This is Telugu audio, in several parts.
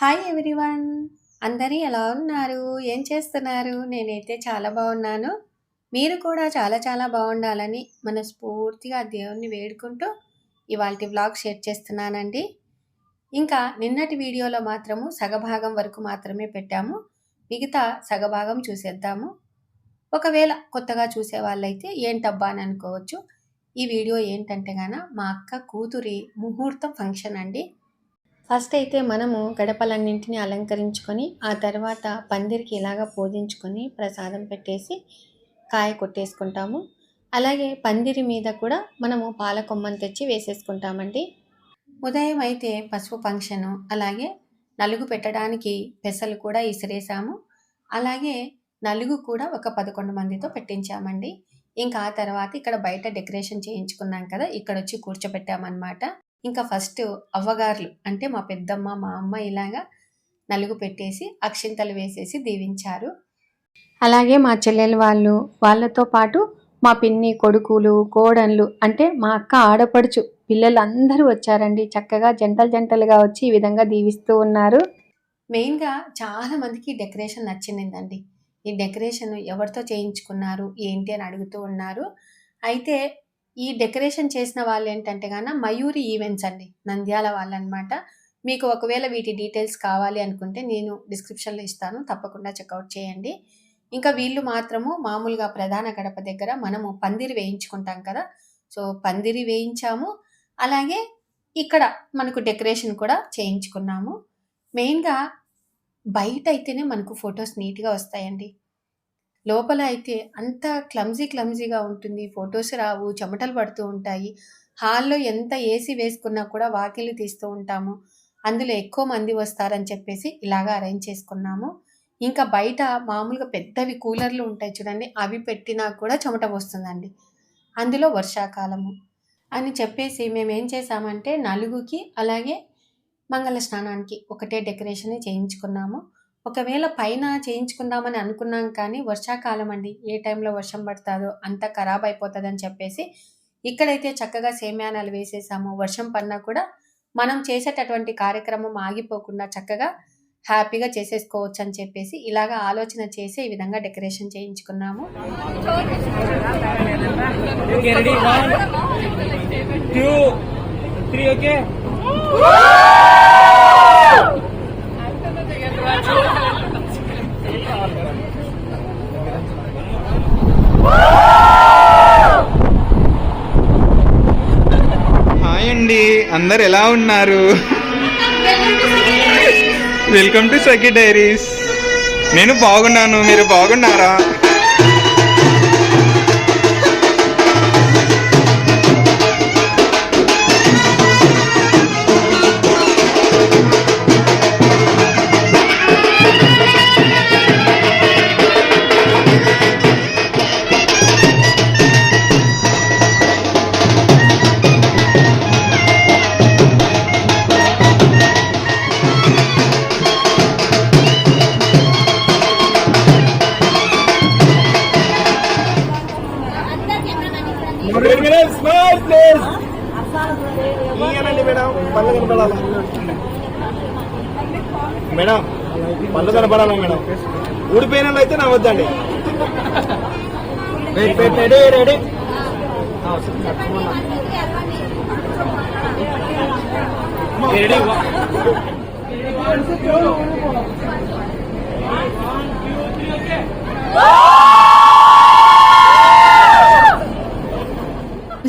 హాయ్ ఎవ్రీవన్ అందరూ ఎలా ఉన్నారు? ఏం చేస్తున్నారు? నేనైతే చాలా బాగున్నాను. మీరు కూడా చాలా చాలా బాగుండాలని మనస్ఫూర్తిగా దేవుణ్ణి వేడుకుంటూ ఇవాళ వ్లాగ్ షేర్ చేస్తున్నానండి. ఇంకా నిన్నటి వీడియోలో మాత్రము సగభాగం వరకు మాత్రమే పెట్టాము. మిగతా సగభాగం చూసేద్దాము. ఒకవేళ కొత్తగా చూసే వాళ్ళైతే ఏంటబ్బా అని అనుకోవచ్చు. ఈ వీడియో ఏంటంటే గాన మా అక్క కూతురి ముహూర్తం ఫంక్షన్ అండి. ఫస్ట్ అయితే మనము గడపలన్నింటినీ అలంకరించుకొని ఆ తర్వాత పందిరికి ఇలాగా పూజించుకొని ప్రసాదం పెట్టేసి కాయ కొట్టేసుకుంటాము. అలాగే పందిరి మీద కూడా మనము పాల కొమ్మను తెచ్చి వేసేసుకుంటామండి. ఉదయం అయితే పసుపు ఫంక్షను అలాగే నలుగు పెట్టడానికి పెసలు కూడా ఇసిరేసాము. అలాగే నలుగు కూడా ఒక పదకొండు మందితో పెట్టించామండి. ఇంకా ఆ తర్వాత ఇక్కడ బయట డెకరేషన్ చేయించుకున్నాం కదా ఇక్కడ వచ్చి కూర్చోపెట్టామన్నమాట. ఇంకా ఫస్ట్ అవ్వగారులు అంటే మా పెద్దమ్మ మా అమ్మ ఇలాగా నలుగు పెట్టేసి అక్షింతలు వేసేసి దీవించారు. అలాగే మా చెల్లెలు వాళ్ళు వాళ్ళతో పాటు మా పిన్ని కొడుకులు కోడన్లు అంటే మా అక్క ఆడపడుచు పిల్లలు అందరూ వచ్చారండి. చక్కగా జంటలు జంటలుగా వచ్చి ఈ విధంగా దీవిస్తూ ఉన్నారు. మెయిన్గా చాలా మందికి డెకరేషన్ నచ్చిందండి. ఈ డెకరేషన్ ఎవరితో చేయించుకున్నారు ఏంటి అని అడుగుతూ ఉన్నారు. అయితే ఈ డెకరేషన్ చేసిన వాళ్ళు ఏంటంటే గాన మయూరి ఈవెంట్స్ అండి నంద్యాల వాళ్ళనమాట. మీకు ఒకవేళ వీటి డీటెయిల్స్ కావాలి అనుకుంటే నేను డిస్క్రిప్షన్లో ఇస్తాను తప్పకుండా చెక్అవుట్ చేయండి. ఇంకా వీళ్ళు మాత్రము మామూలుగా ప్రధాన గడప దగ్గర మనము పందిరి వేయించుకుంటాం కదా సో పందిరి వేయించాము. అలాగే ఇక్కడ మనకు డెకరేషన్ కూడా చేయించుకున్నాము. మెయిన్గా బయట అయితేనే మనకు ఫొటోస్ నీట్గా వస్తాయండి. లోపల అయితే అంత క్లమ్జీ క్లమ్జీగా ఉంటుంది. ఫొటోస్ రావు చెమటలు పడుతూ ఉంటాయి. హాల్లో ఎంత ఏసీ వేసుకున్నా కూడా వాకిలి తీస్తూ ఉంటాము. అందులో ఎక్కువ మంది వస్తారని చెప్పేసి ఇలాగా అరేంజ్ చేసుకున్నాము. ఇంకా బయట మామూలుగా పెద్దవి కూలర్లు ఉంటాయి చూడండి. అవి పెట్టినా కూడా చెమట వస్తుందండి అందులో వర్షాకాలము అని చెప్పేసి మేము ఏం చేసామంటే నలుగుకి అలాగే మంగళ స్నానానికి ఒకటే డెకరేషన్ చేయించుకున్నాము. ఒకవేళ పైన చేయించుకుందామని అనుకున్నాం కానీ వర్షాకాలం అండి. ఏ టైంలో వర్షం పడుతుందో అంత ఖరాబ్ అయిపోతుందని చెప్పేసి ఇక్కడైతే చక్కగా సేమ్యానాలు వేసేసాము. వర్షం పడినా కూడా మనం చేసేటటువంటి కార్యక్రమం ఆగిపోకుండా చక్కగా హ్యాపీగా చేసేసుకోవచ్చు అని చెప్పేసి ఇలాగా ఆలోచన చేసి ఈ విధంగా decoration చేయించుకున్నాము. Three okay One, two, three, okay? Hi అండి అందరు ఎలా ఉన్నారు? వెల్కమ్ టు సఖీ డైరీస్ నేను బాగున్నాను మీరు బాగున్నారా? పళ్ళు కనపడాలా మేడం? ఊడిపోయిన అయితే నా వద్దండి రెడీ రెడీ రెడీ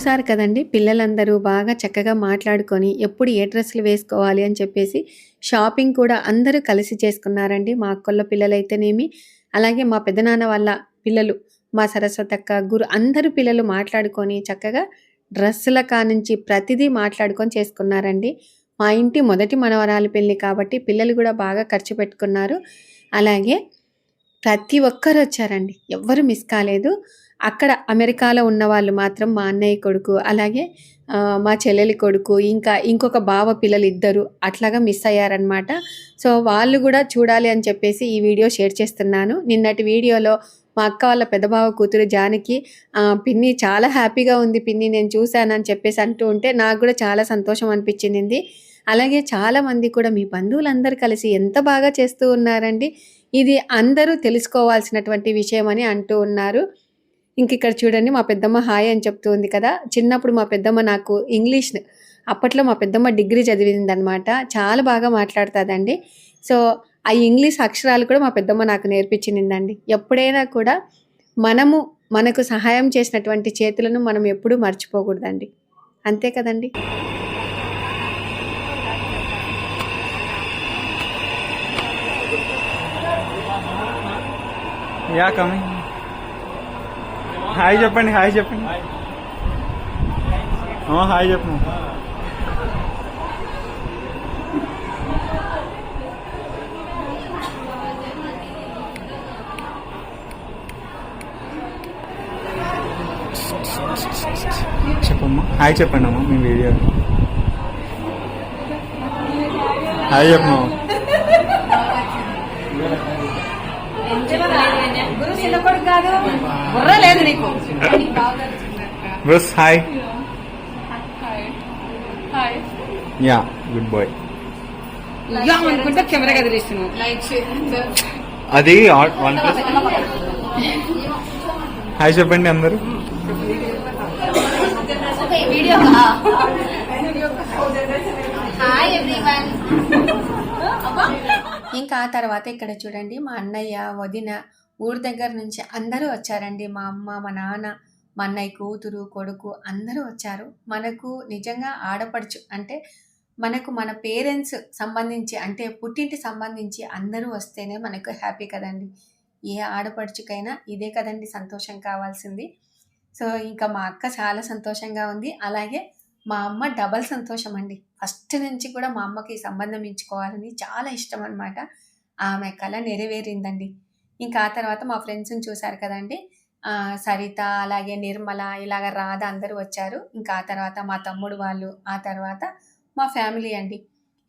చూసారు కదండి. పిల్లలందరూ బాగా చక్కగా మాట్లాడుకొని ఎప్పుడు ఏ డ్రెస్సులు వేసుకోవాలి అని చెప్పేసి షాపింగ్ కూడా అందరూ కలిసి చేసుకున్నారండి. మా అక్కల్లో పిల్లలైతేనేమి అలాగే మా పెదనాన్న వాళ్ళ పిల్లలు మా సరస్వతి అక్క గురు అందరూ పిల్లలు మాట్లాడుకొని చక్కగా డ్రెస్సుల కానుంచి ప్రతిదీ మాట్లాడుకొని చేసుకున్నారండి. మా ఇంటి మొదటి మనవరాలు పెళ్ళి కాబట్టి పిల్లలు కూడా బాగా ఖర్చు పెట్టుకున్నారు. అలాగే ప్రతి ఒక్కరు వచ్చారండి ఎవ్వరు మిస్ కాలేదు. అక్కడ అమెరికాలో ఉన్న వాళ్ళు మాత్రం మా అన్నయ్య కొడుకు అలాగే మా చెల్లెలి కొడుకు ఇంకా ఇంకొక బావ పిల్లలు ఇద్దరు అట్లాగా మిస్ అయ్యారనమాట సో వాళ్ళు కూడా చూడాలి అని చెప్పేసి ఈ వీడియో షేర్ చేస్తున్నాను. నిన్నటి వీడియోలో మా అక్క వాళ్ళ పెద్ద బావ కూతురు జానకి పిన్ని చాలా హ్యాపీగా ఉంది పిన్ని నేను చూశాను అని చెప్పేసి అంటూ ఉంటే నాకు కూడా చాలా సంతోషం అనిపించింది. అలాగే చాలామంది కూడా మీ బంధువులందరూ కలిసి ఎంత బాగా చేస్తూ ఉన్నారండి ఇది అందరూ తెలుసుకోవాల్సినటువంటి విషయం అని అంటూ ఉన్నారు. ఇంక ఇక్కడ చూడండి మా పెద్దమ్మ హాయ్ అని చెప్తుంది కదా. చిన్నప్పుడు మా పెద్దమ్మ నాకు ఇంగ్లీష్ అప్పట్లో మా పెద్దమ్మ డిగ్రీ చదివిందనమాట చాలా బాగా మాట్లాడుతుందండి. సో ఆ ఇంగ్లీష్ అక్షరాలు కూడా మా పెద్దమ్మ నాకు నేర్పించిందండి. ఎప్పుడైనా కూడా మనము మనకు సహాయం చేసినటువంటి చేతులను మనం ఎప్పుడూ మర్చిపోకూడదండి. అంతే కదండి? Yeah, coming. హాయ్ చెప్పండి హాయ్ చెప్పండి. హాయ్. చెప్పు. చెప్పమ్మా. హాయ్ చెప్పండి అమ్మా మీ వీడియో. హాయ్ చెప్పమ్మా. గురు చిన్న కొడుకు కాదు. బుర్ర లేదు నీకు. బ్రస్ హాయ్. Yeah good bye. అనుకుంటే కెమెరా కదిలిస్తున్నావు అది వన్ ప్లస్ హాయ్ చెప్పండి అందరూ. ఇంకా ఆ తర్వాత ఇక్కడ చూడండి మా అన్నయ్య వదిన ఊరి దగ్గర నుంచి అందరూ వచ్చారండి. మా అమ్మ మా నాన్న మా అన్నయ్య కూతురు కొడుకు అందరూ వచ్చారు. మనకు నిజంగా ఆడపడుచు అంటే మనకు మన పేరెంట్స్ సంబంధించి అంటే పుట్టింటి సంబంధించి అందరూ వస్తేనే మనకు హ్యాపీ కదండి. ఏ ఆడపడుచుకైనా ఇదే కదండి సంతోషం కావాల్సింది. సో ఇంకా మా అక్క చాలా సంతోషంగా ఉంది. అలాగే మా అమ్మ డబల్ సంతోషం అండి. ఫస్ట్ నుంచి కూడా మా అమ్మకి సంబంధం ఇచ్చుకోవాలని చాలా ఇష్టం అనమాట ఆమె కళ నెరవేరిందండి. ఇంకా ఆ తర్వాత మా ఫ్రెండ్స్ని చూశారు కదండి. సరిత అలాగే నిర్మల ఇలాగ రాధ అందరూ వచ్చారు. ఇంకా ఆ తర్వాత మా తమ్ముడు వాళ్ళు ఆ తర్వాత మా ఫ్యామిలీ అండి.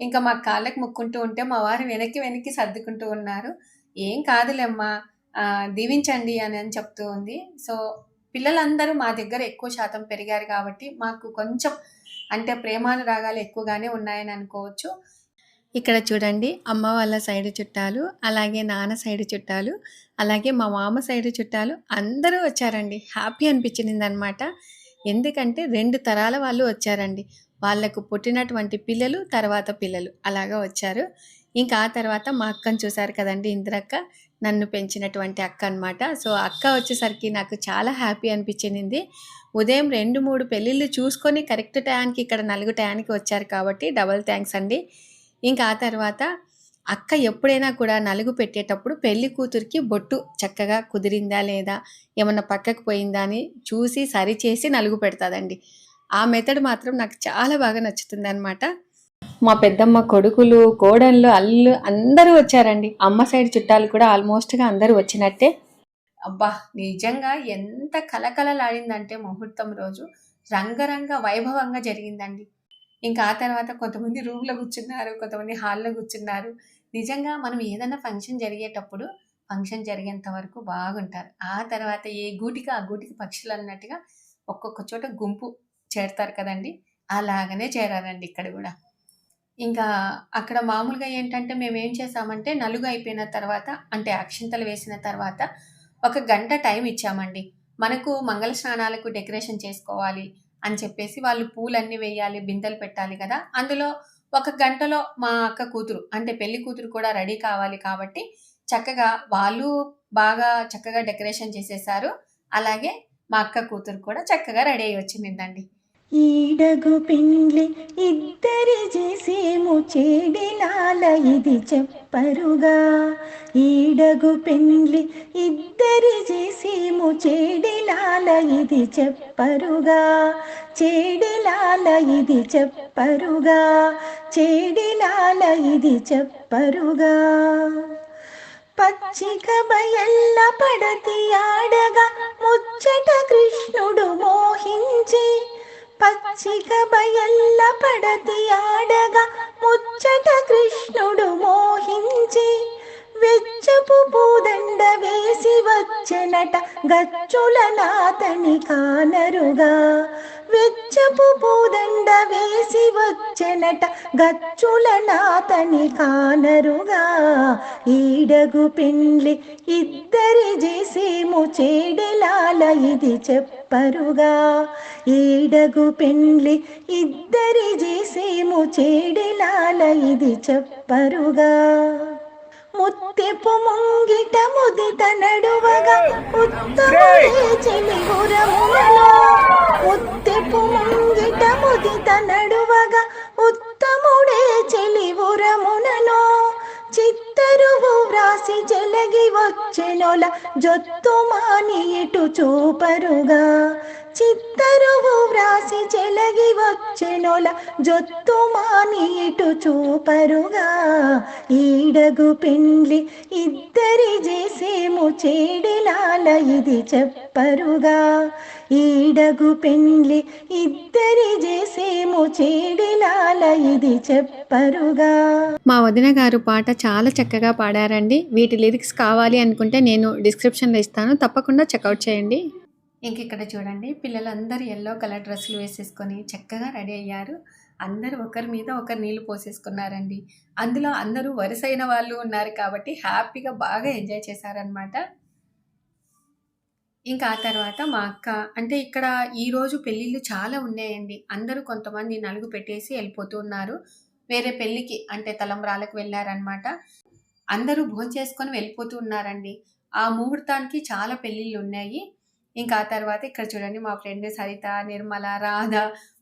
ఇంకా మా కాళ్ళకి ముక్కుంటూ ఉంటే మా వారు వెనక్కి వెనక్కి సర్దుకుంటూ ఉన్నారు. ఏం కాదులేమ్మా దీవించండి అని అని చెప్తూ ఉంది. సో పిల్లలందరూ మా దగ్గర ఎక్కువ శాతం పెరిగారు కాబట్టి మాకు కొంచెం అంటే ప్రేమానురాగాలు ఎక్కువగానే ఉన్నాయని అనుకోవచ్చు. ఇక్కడ చూడండి అమ్మ వాళ్ళ సైడ్ చుట్టాలు అలాగే నాన్న సైడ్ చుట్టాలు అలాగే మా మామ సైడ్ చుట్టాలు అందరూ వచ్చారండి. హ్యాపీ అనిపించింది అనమాట ఎందుకంటే రెండు తరాల వాళ్ళు వచ్చారండి. వాళ్ళకు పుట్టినటువంటి పిల్లలు తర్వాత పిల్లలు అలాగా వచ్చారు. ఇంకా ఆ తర్వాత మా అక్కను చూశారు కదండి ఇందిరక్క నన్ను పెంచినటువంటి అక్క అన్నమాట. సో అక్క వచ్చేసరికి నాకు చాలా హ్యాపీ అనిపించింది ఉదయం రెండు మూడు పెళ్ళిళ్ళు చూసుకొని కరెక్ట్ టయానికి ఇక్కడ నలుగు టయానికి వచ్చారు కాబట్టి డబల్ థ్యాంక్స్ అండి. ఇంకా ఆ తర్వాత అక్క ఎప్పుడైనా కూడా నలుగు పెట్టేటప్పుడు పెళ్ళి కూతురికి బొట్టు చక్కగా కుదిరిందా లేదా ఏమన్నా పక్కకు పోయిందా అని చూసి సరిచేసి నలుగు పెడతాదండి. ఆ మెథడ్ మాత్రం నాకు చాలా బాగా నచ్చుతుంది అనమాట మా పెద్దమ్మ కొడుకులు కోడళ్ళు అల్లు అందరూ వచ్చారండి. అమ్మ సైడ్ చుట్టాలు కూడా ఆల్మోస్ట్గా అందరూ వచ్చినట్టే. అబ్బా నిజంగా ఎంత కలకలలాడిందంటే ముహూర్తం రోజు. రంగరంగ వైభవంగా జరిగిందండి. ఇంకా ఆ తర్వాత కొంతమంది రూమ్లో కూర్చున్నారు కొంతమంది హాల్లో కూర్చున్నారు. నిజంగా మనం ఏదైనా ఫంక్షన్ జరిగేటప్పుడు ఫంక్షన్ జరిగేంత వరకు బాగుంటారు. ఆ తర్వాత ఏ గూటికి ఆ గూటికి పక్షులు అన్నట్టుగా ఒక్కొక్క చోట గుంపు చేరతారు కదండి. అలాగనే చేరారండి ఇక్కడ కూడా. ఇంకా అక్కడ మామూలుగా ఏంటంటే మేము ఏం చేసామంటే నలుగు అయిపోయిన తర్వాత అంటే అక్షింతలు వేసిన తర్వాత ఒక గంట టైం ఇచ్చామండి. మనకు మంగళ స్నానాలకు డెకరేషన్ చేసుకోవాలి అని చెప్పేసి వాళ్ళు పూలన్నీ వేయాలి బిందెలు పెట్టాలి కదా. అందులో ఒక గంటలో మా అక్క కూతురు అంటే పెళ్ళి కూతురు కూడా రెడీ కావాలి కాబట్టి చక్కగా వాళ్ళు బాగా చక్కగా డెకరేషన్ చేసేసారు. అలాగే మా అక్క కూతురు కూడా చక్కగా రెడీ అయ్యి వచ్చిందండి. ఈడగు పిండ్లి ఇద్దరి చేసేము చేడిలాల ఇది చెప్పరుగా. ఈడగు పిండ్లి ఇద్దరి చేసేము చేడిలాల ఇది చెప్పరుగా. చేడిలాల ఇది చెప్పరుగా. చేడిలాల ఇది చెప్పరుగా. పచ్చిక బయల్ల పడతి ఆడగా ముచ్చట కృష్ణుడు మోహించి పచ్చిక బయల్ల పడతి ఆడగా ముచ్చట కృష్ణుడు మోహించి వెచ్చపు పూదండ వేసి వచ్చెనట గచ్చుల నాతని కానరుగా వెచ్చ గచ్చపు పూదండ వేసి వచ్చెనట గచ్చుల నాతని కానరుగా. ఈడగు పెండ్లి ఇద్దరి చేసేము చేడెలాల ఇది చెప్పరుగా. ఈడగు పెండ్లి ఇద్దరి చేసేము చేడెలాల ఇది చెప్పరుగా. ముత్తెపు ముంగిట ముదిత నడువగా ఉత్తముడే చెలిగురములలో ముత్తెపు ముంగిట ముదిత నడువగా ఉత్తముడే చెలివురమునలో. చిత్తరువు వ్రాసి చెలగి వచ్చెనొల జొత్తు మాని ఇటు చూపరుగా. చిత్తరువు వ్రాసి చెలగి వచ్చెనొల జొత్తు మానీటు చూపరుగా. ఈడగు పెండ్లి ఇద్దరి చేసేము చేడిలాల ఇది చెప్పరుగా. ఈడగు పెండ్లి ఇద్దరి చేసేము చేడిలాల ఇది చెప్పరుగా. మా వదిన గారు పాట చాలా చక్కగా పాడారండి. వీటి లిరిక్స్ కావాలి అనుకుంటే నేను డిస్క్రిప్షన్లో ఇస్తాను. తప్పకుండా చెక్అవుట్ చేయండి. ఇంక ఇక్కడ చూడండి పిల్లలందరూ ఎల్లో కలర్ డ్రెస్సులు వేసేసుకొని చక్కగా రెడీ అయ్యారు. అందరూ ఒకరి మీద ఒకరు నీళ్ళు పోసేసుకున్నారండి. అందులో అందరూ వరుసైన వాళ్ళు ఉన్నారు కాబట్టి హ్యాపీగా బాగా ఎంజాయ్ చేశారనమాట ఇంకా ఆ తర్వాత మా అక్క అంటే ఇక్కడ ఈరోజు పెళ్ళిళ్ళు చాలా ఉన్నాయండి. అందరూ కొంతమంది నలుగు పెట్టేసి వెళ్ళిపోతూ ఉన్నారు. వేరే పెళ్ళికి అంటే తలంబ్రాలకు వెళ్ళారనమాట అందరూ భోంచేసుకొని వెళ్ళిపోతూ ఉన్నారండి. ఆ ముహూర్తానికి చాలా పెళ్ళిళ్ళు ఉన్నాయి. ఇంకా ఆ తర్వాత ఇక్కడ చూడండి మా ఫ్రెండ్ సరిత నిర్మల రాధ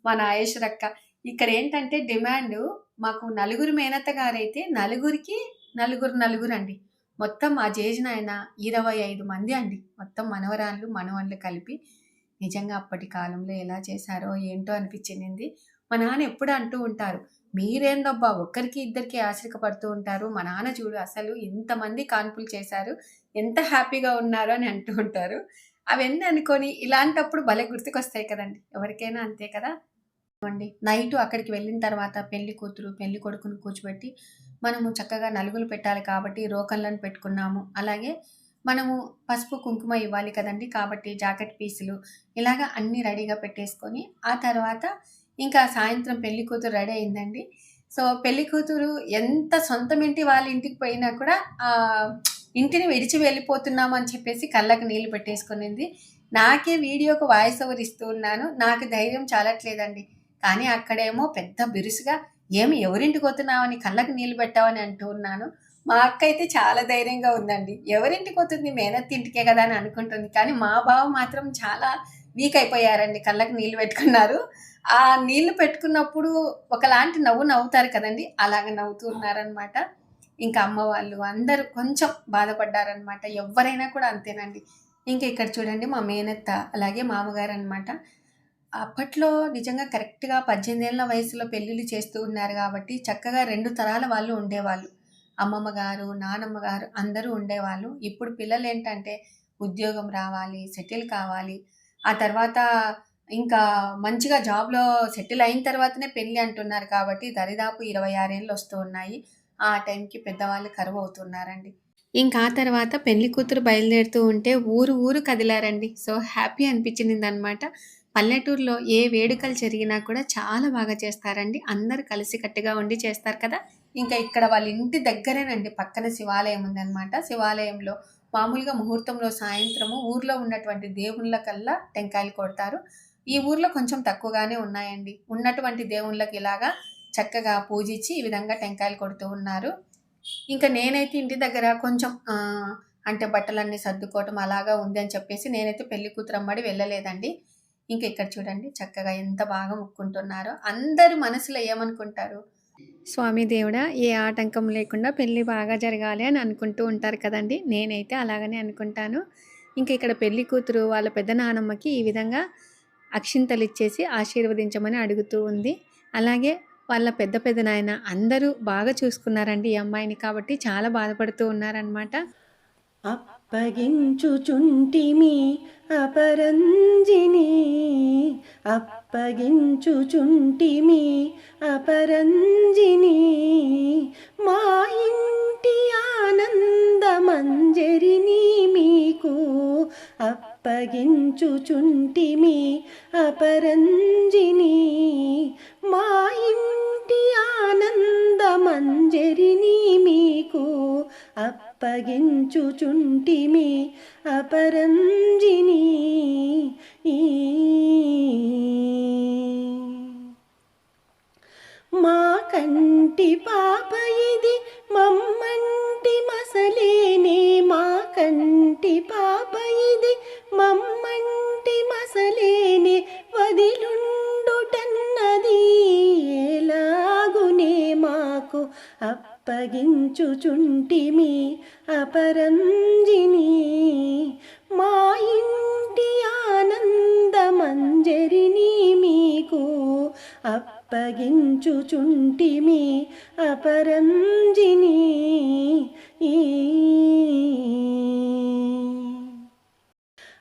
మా నాగేశ్వరక్క ఇక్కడ ఏంటంటే డిమాండ్ మాకు నలుగురు మేనత్త గారైతే నలుగురికి నలుగురు నలుగురు అండి. మొత్తం మా జేజన ఆయన ఇరవై ఐదు మంది అండి. మొత్తం మనవరాళ్ళు మనవళ్ళు కలిపి. నిజంగా అప్పటి కాలంలో ఎలా చేశారో ఏంటో అనిపించింది. మా నాన్న ఎప్పుడు అంటూ ఉంటారు మీరేందబ్బా ఒక్కరికి ఇద్దరికి ఆశ్రిక పడుతూ ఉంటారు. మా నాన్న చూడు అసలు ఎంతమంది కాన్పులు చేశారు. ఎంత హ్యాపీగా ఉన్నారు అని అంటూ ఉంటారు. అవన్నీ అనుకొని ఇలాంటప్పుడు భలే గుర్తుకొస్తాయి కదండి. ఎవరికైనా అంతే కదా? అండి నైట్ అక్కడికి వెళ్ళిన తర్వాత పెళ్ళి కూతురు పెళ్ళి కొడుకును కూర్చోబెట్టి మనము చక్కగా నలుగులు పెట్టాలి కాబట్టి రోకన్లను పెట్టుకున్నాము. అలాగే మనము పసుపు కుంకుమ ఇవ్వాలి కదండి. కాబట్టి జాకెట్ పీసులు ఇలాగా అన్నీ రెడీగా పెట్టేసుకొని ఆ తర్వాత ఇంకా సాయంత్రం పెళ్ళి కూతురు రెడీ అయిందండి. సో పెళ్ళి కూతురు ఎంత సొంతం ఇంటి వాళ్ళ ఇంటికి పోయినా కూడా ఇంటిని విడిచి వెళ్ళిపోతున్నామని అని చెప్పేసి కళ్ళకి నీళ్ళు పెట్టేసుకునింది. నాకే వీడియోకి వాయిస్ ఓవర్ ఇస్తూ ఉన్నాను. నాకు ధైర్యం చాలట్లేదండి. కానీ అక్కడేమో పెద్ద బిరుసుగా ఏమి ఎవరింటికి పోతున్నావని కళ్ళకి నీళ్ళు పెట్టావని అంటూ ఉన్నాను. మా అక్క అయితే చాలా ధైర్యంగా ఉందండి. ఎవరింటికి పోతుంది? మేనత్తి ఇంటికే కదా అని అనుకుంటుంది. కానీ మా బావ మాత్రం చాలా వీక్ అయిపోయారండి. కళ్ళకి నీళ్ళు పెట్టుకున్నారు. ఆ నీళ్ళు పెట్టుకున్నప్పుడు ఒకలాంటి నవ్వు నవ్వుతారు కదండి. అలాగ నవ్వుతూ ఉన్నారనమాట ఇంకా అమ్మ వాళ్ళు అందరూ కొంచెం బాధపడ్డారనమాట ఎవరైనా కూడా అంతేనండి. ఇంకా ఇక్కడ చూడండి మా మేనత్త అలాగే మామగారు అనమాట అప్పట్లో నిజంగా కరెక్ట్గా పద్దెనిమిది ఏళ్ళ వయసులో పెళ్ళిళ్ళు చేస్తూ ఉన్నారు కాబట్టి చక్కగా రెండు తరాల వాళ్ళు ఉండేవాళ్ళు. అమ్మమ్మ గారు నానమ్మ గారు అందరూ ఉండేవాళ్ళు. ఇప్పుడు పిల్లలు ఏంటంటే ఉద్యోగం రావాలి సెటిల్ కావాలి. ఆ తర్వాత ఇంకా మంచిగా జాబ్లో సెటిల్ అయిన తర్వాతనే పెళ్ళి అంటున్నారు కాబట్టి దరిదాపు ఇరవై ఆరేళ్ళు వస్తూ ఉన్నాయి. ఆ టైంకి పెద్దవాళ్ళు కరువు అవుతున్నారండి ఇంకా ఆ తర్వాత పెళ్ళి కూతురు బయలుదేరుతూ ఉంటే ఊరు ఊరు కదిలారండి. సో హ్యాపీ అనిపించింది అనమాట పల్లెటూరులో ఏ వేడుకలు జరిగినా కూడా చాలా బాగా చేస్తారండి. అందరు కలిసికట్టుగా ఉండి చేస్తారు కదా. ఇంకా ఇక్కడ వాళ్ళ ఇంటి దగ్గరేనండి. పక్కన శివాలయం ఉందన్నమాట శివాలయంలో మామూలుగా ముహూర్తంలో సాయంత్రము ఊర్లో ఉన్నటువంటి దేవుళ్ళకల్లా టెంకాయలు కొడతారు. ఈ ఊర్లో కొంచెం తక్కువగానే ఉన్నాయండి. ఉన్నటువంటి దేవుళ్ళకి ఇలాగా చక్కగా పూజించి ఈ విధంగా టెంకాయలు కొడుతూ ఉన్నారు. ఇంకా నేనైతే ఇంటి దగ్గర కొంచెం అంటే బట్టలన్నీ సర్దుకోవటం అలాగా ఉంది అని చెప్పేసి నేనైతే పెళ్ళి కూతురమ్మడి వెళ్ళలేదండి. ఇంకా ఇక్కడ చూడండి చక్కగా ఎంత బాగా ముక్కుంటున్నారో. అందరు మనసులో ఏమనుకుంటారు? స్వామి దేవుడా ఏ ఆటంకం లేకుండా పెళ్ళి బాగా జరగాలి అని అనుకుంటూ ఉంటారు కదండి. నేనైతే అలాగనే అనుకుంటాను. ఇంకా ఇక్కడ పెళ్ళి కూతురు వాళ్ళ పెద్ద నానమ్మకి ఈ విధంగా అక్షింతలు ఇచ్చేసి ఆశీర్వదించమని అడుగుతూ ఉంది. అలాగే వాళ్ళ పెద్ద పెద్ద నాయన అందరూ బాగా చూసుకున్నారండి ఈ అమ్మాయిని కాబట్టి చాలా బాధపడుతూ ఉన్నారనమాట అప్పగించుచుంటిమి అపరంజిని అప్పగించుచుంటిమి అపరంజిని మా ఇంటి ఆనందమంజరిని మీకు అప్పగించుచుంటిమి అపరంజిని అప్పగించుచుంటిమి అపరంజిని. మా కంటి పాప ఇది మమ్మంటి మసలేనే. మా కంటి పాప ఇది మమ్మంటి మసలేనే. వదిలుండుటన్నది. అప్పగించుచుంటిమి అపరంజిని. మా ఇంటి ఆనందమంజరిని మీకు అప్పగించుచుంటిమి అపరంజిని.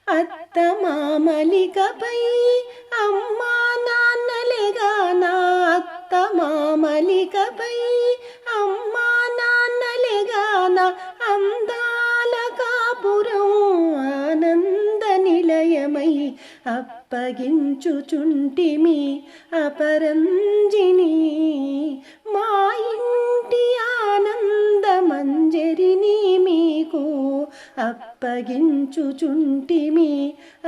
అత్త మామలికపై అమ్మా అక్క మామలికపై అమ్మా నాన్నలేగా అందాల కాపురం ఆనంద నిలయమై అప్పగించుచుంటిమి అపరంజిని. మా ఇంటి ఆనంద మంజరిని మీకు అప్పగించుచుంటిమి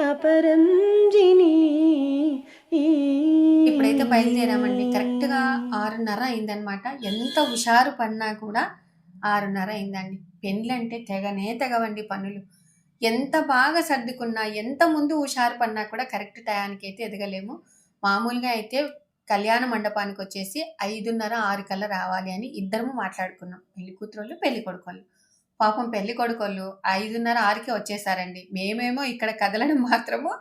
అపరంజిని. ఇప్పుడైతే బయలుదేరామండి. కరెక్ట్గా ఆరున్నర అయిందనమాట ఎంత హుషారు పడినా కూడా ఆరున్నర అయిందండి. పెండ్లు అంటే తెగనే తెగవండి పనులు. ఎంత బాగా సర్దుకున్నా ఎంత ముందు హుషారు పడినా కూడా కరెక్ట్ టయానికి అయితే ఎదగలేము. మామూలుగా అయితే కళ్యాణ మండపానికి వచ్చేసి ఐదున్నర ఆరు కల్లా రావాలి అని ఇద్దరము మాట్లాడుకున్నాం. పెళ్ళి కూతురోళ్ళు పెళ్ళి కొడుకోళ్ళు. పాపం పెళ్ళి కొడుకోళ్ళు ఐదున్నర ఆరుకే వచ్చేసారండి. మేమేమో ఇక్కడ కదలడం మాత్రము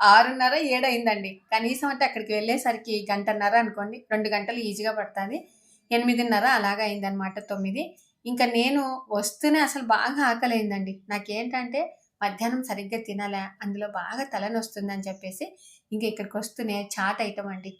ఆరున్నర ఏడు అయిందండి కనీసం అంటే అక్కడికి వెళ్ళేసరికి గంటన్నర అనుకోండి. రెండు గంటలు ఈజీగా పడుతుంది. ఎనిమిదిన్నర అలాగా అయిందనమాట తొమ్మిది. ఇంకా నేను వస్తూనే అసలు బాగా ఆకలైందండి. నాకేంటంటే మధ్యాహ్నం సరిగ్గా తినలే అందులో బాగా తలనొస్తుందని చెప్పేసి ఇంకా ఇక్కడికి వస్తూనే చాట్ ఐటమ్ అండి.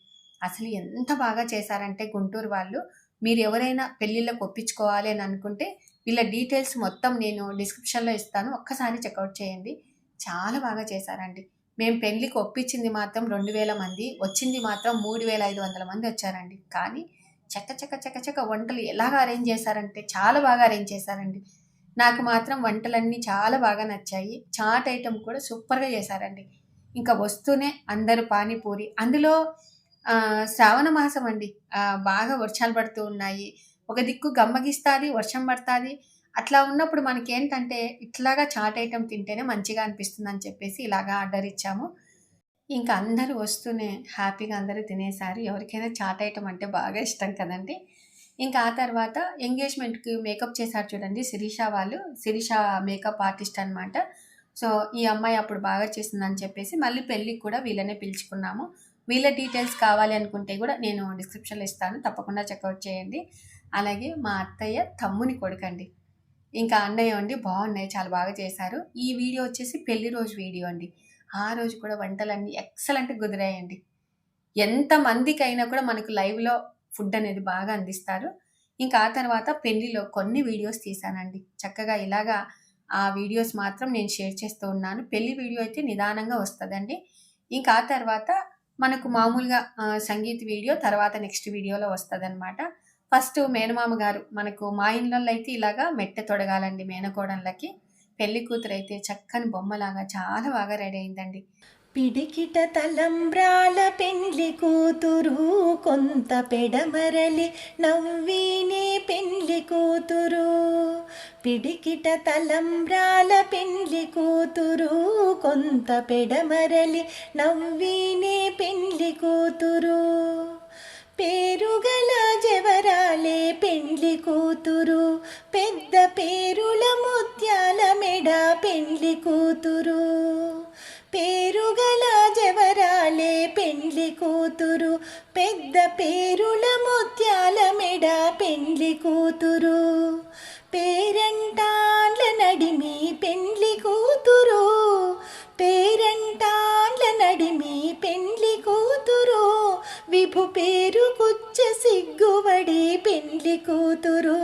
అసలు ఎంత బాగా చేశారంటే గుంటూరు వాళ్ళు మీరు ఎవరైనా పెళ్ళిళ్ళకి ఒప్పించుకోవాలి అని అనుకుంటే వీళ్ళ డీటెయిల్స్ మొత్తం నేను డిస్క్రిప్షన్లో ఇస్తాను. ఒక్కసారి చెక్అవుట్ చేయండి. చాలా బాగా చేశారండి. మేము పెళ్ళికి ఒప్పించింది మాత్రం రెండు వేల మంది వచ్చింది మాత్రం మూడు వేల ఐదు వందల మంది వచ్చారండి. కానీ చక్క చక్క చక్క చక్క వంటలు ఎలాగ అరేంజ్ చేశారంటే చాలా బాగా అరేంజ్ చేశారండి. నాకు మాత్రం వంటలన్నీ చాలా బాగా నచ్చాయి. చాట్ ఐటెం కూడా సూపర్గా చేశారండి. ఇంకా వస్తూనే అందరు పానీపూరి అందులో శ్రావణ మాసం అండి. బాగా వర్షాలు పడుతూ ఉన్నాయి. ఒక దిక్కు గమ్మగిస్తుంది వర్షం పడుతుంది. అట్లా ఉన్నప్పుడు మనకి ఏంటంటే ఇట్లాగా చాట్ ఐటమ్ తింటేనే మంచిగా అనిపిస్తుంది అని చెప్పేసి ఇలాగా ఆర్డర్ ఇచ్చాము. ఇంకా అందరూ వస్తూనే హ్యాపీగా అందరూ తినేసారు. ఎవరికైనా చాట్ ఐటమ్ అంటే బాగా ఇష్టం కదండి. ఇంకా ఆ తర్వాత ఎంగేజ్మెంట్కి మేకప్ చేశారు చూడండి శిరీష వాళ్ళు. శిరీష మేకప్ ఆర్టిస్ట్ అనమాట సో ఈ అమ్మాయి అప్పుడు బాగా చేసిందని చెప్పేసి మళ్ళీ పెళ్ళికి కూడా వీళ్ళనే పిలుచుకున్నాము. వీళ్ళ డీటెయిల్స్ కావాలి అనుకుంటే కూడా నేను డిస్క్రిప్షన్లో ఇస్తాను. తప్పకుండా చెక్అవుట్ చేయండి. అలాగే మా అత్తయ్య తమ్ముని కొడుకండి. ఇంకా అన్నయ్య అండి బాగున్నాయి చాలా బాగా చేశారు. ఈ వీడియో వచ్చేసి పెళ్ళి రోజు వీడియో అండి. ఆ రోజు కూడా వంటలన్నీ ఎక్సలెంట్ కుదిరాయండి. ఎంతమందికైనా కూడా మనకు లైవ్లో ఫుడ్ అనేది బాగా అందిస్తారు. ఇంకా ఆ తర్వాత పెళ్ళిలో కొన్ని వీడియోస్ తీసానండి చక్కగా ఇలాగా ఆ వీడియోస్ మాత్రం నేను షేర్ చేస్తూ ఉన్నాను. పెళ్ళి వీడియో అయితే నిదానంగా వస్తుందండి. ఇంకా ఆ తర్వాత మనకు మామూలుగా సంగీత్ వీడియో తర్వాత నెక్స్ట్ వీడియోలో వస్తుంది ఫస్ట్ మేనమామ గారు మనకు మా ఇంట్లో అయితే ఇలాగా మెట్టె తొడగాలండి మేనకోడళ్ళకి. పెళ్ళి కూతురు అయితే చక్కని బొమ్మలాగా చాలా బాగా రెడీ అయిందండి. పిడికిట తలంబ్రాల పెండ్లి కూతురు కొంత పెడమరలి నవ్వీనే పెండ్లి కూతురు. పిడికిట తలంబ్రాల పెండ్లి కూతురు కొంత పెడమరలి నవ్వీనే పెండ్లి కూతురు. పేరుగల జవరాలే పెండ్లి కూతురు. పెద్ద పేరుల ముత్యాల మెడ పెండ్లి కూతురు. పేరుగల జవరాలే పెండ్లి కూతురు. పెద్ద పేరుల ముత్యాల మెడ పెండ్లి కూతురు. పేరంటాండ్ల నడిమి పెండ్లి కూతురు. పేరంటాండ్ల నడిమి పెండ్లి కూతురు. పిలుపు పేరు కుచ్చ సిగ్గువడి పెండ్లి కూతురు.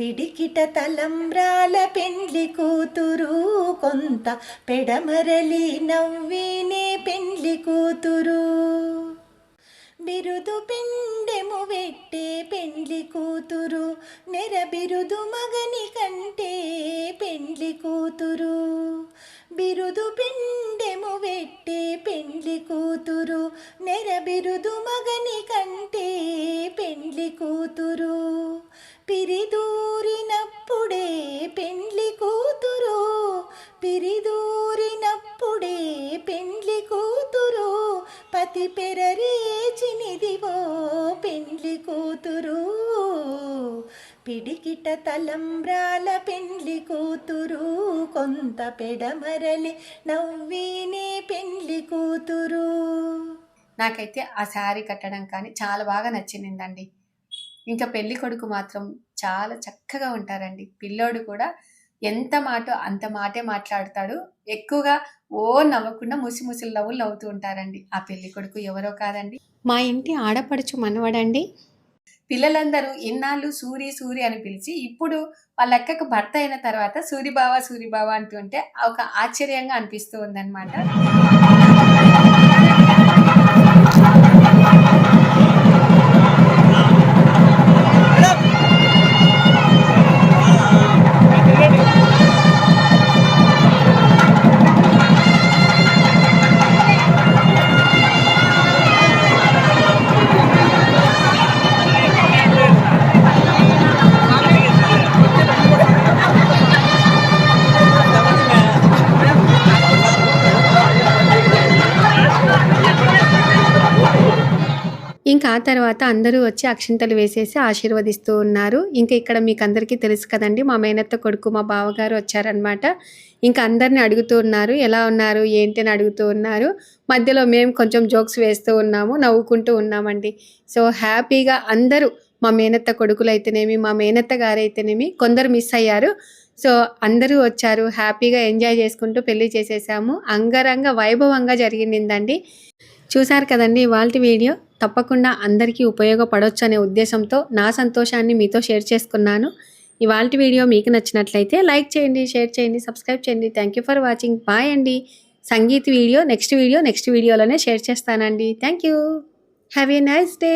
పిడికిట తలంబ్రాల పెండ్లి కూతురు. కొంత పెడమరలి నవ్వినే పెండ్లి కూతురు. బిరుదు పిండెము వెట్టే పెండ్లి కూతురు. నెర బిరుదు మగని కంటే పెండ్లి కూతురు. బిరుదు పిండెము వెట్టే పెండ్లి కూతురు. నెర బిరుదు మగని కంటే పెండ్లి కూతురు. పిరిదూరినప్పుడే పెండ్లి కూతురు. పిరిదూరినప్పుడే పెండ్లి కూతురు. పతి పెరు పిడికిట తలంబ్రాల పెండ్లి కూతురు కొంత పెడమరలి నవ్వినే పెండ్లి కూతురు. నాకైతే ఆ శారీ కట్టడం కానీ చాలా బాగా నచ్చిందండి. ఇంకా పెళ్ళి కొడుకు మాత్రం చాలా చక్కగా ఉంటారండి. పిల్లోడు కూడా ఎంత మాట అంత మాటే మాట్లాడతాడు. ఎక్కువగా ఓ నవ్వకుండా ముసి ముసిలు నవ్వులు నవ్వుతూ ఉంటారండి. ఆ పెళ్ళి కొడుకు ఎవరో కాదండి. మా ఇంటి ఆడపడుచు మనవడండి. పిల్లలందరూ ఇన్నాళ్ళు సూరి సూరి అని పిలిచి ఇప్పుడు వాళ్ళ అక్కకు భర్త అయిన తర్వాత సూరిబావ సూరిబావ అంటుంటే ఒక ఆశ్చర్యంగా అనిపిస్తూ ఉందన్నమాట. ఇంకా ఆ తర్వాత అందరూ వచ్చి అక్షింతలు వేసేసి ఆశీర్వదిస్తూ ఉన్నారు. ఇంకా ఇక్కడ మీకు అందరికీ తెలుసు కదండి మా మేనత్త కొడుకు మా బావగారు వచ్చారనమాట ఇంకా అందరిని అడుగుతూ ఉన్నారు ఎలా ఉన్నారు ఏంటి అని అడుగుతూ ఉన్నారు. మధ్యలో మేము కొంచెం జోక్స్ వేస్తూ ఉన్నాము నవ్వుకుంటూ ఉన్నామండి. సో హ్యాపీగా అందరూ మా మేనత్త కొడుకులు అయితేనేమి మా మేనత్త గారైతేనేమి అయితేనేమి కొందరు మిస్ అయ్యారు. సో అందరూ వచ్చారు హ్యాపీగా ఎంజాయ్ చేసుకుంటూ పెళ్ళి చేసేసాము. అంగరంగ వైభవంగా జరిగిందండి. చూశారు కదండి వాళ్ళ వీడియో. తప్పకుండా అందరికీ ఉపయోగపడవచ్చు అనే ఉద్దేశంతో నా సంతోషాన్ని మీతో షేర్ చేసుకున్నాను. ఇవాళ వీడియో మీకు నచ్చినట్లయితే లైక్ చేయండి షేర్ చేయండి సబ్స్క్రైబ్ చేయండి. Thank you for watching bye అండి. Sangeet video next video next వీడియోలోనే షేర్ చేస్తానండి. Thank you have a nice day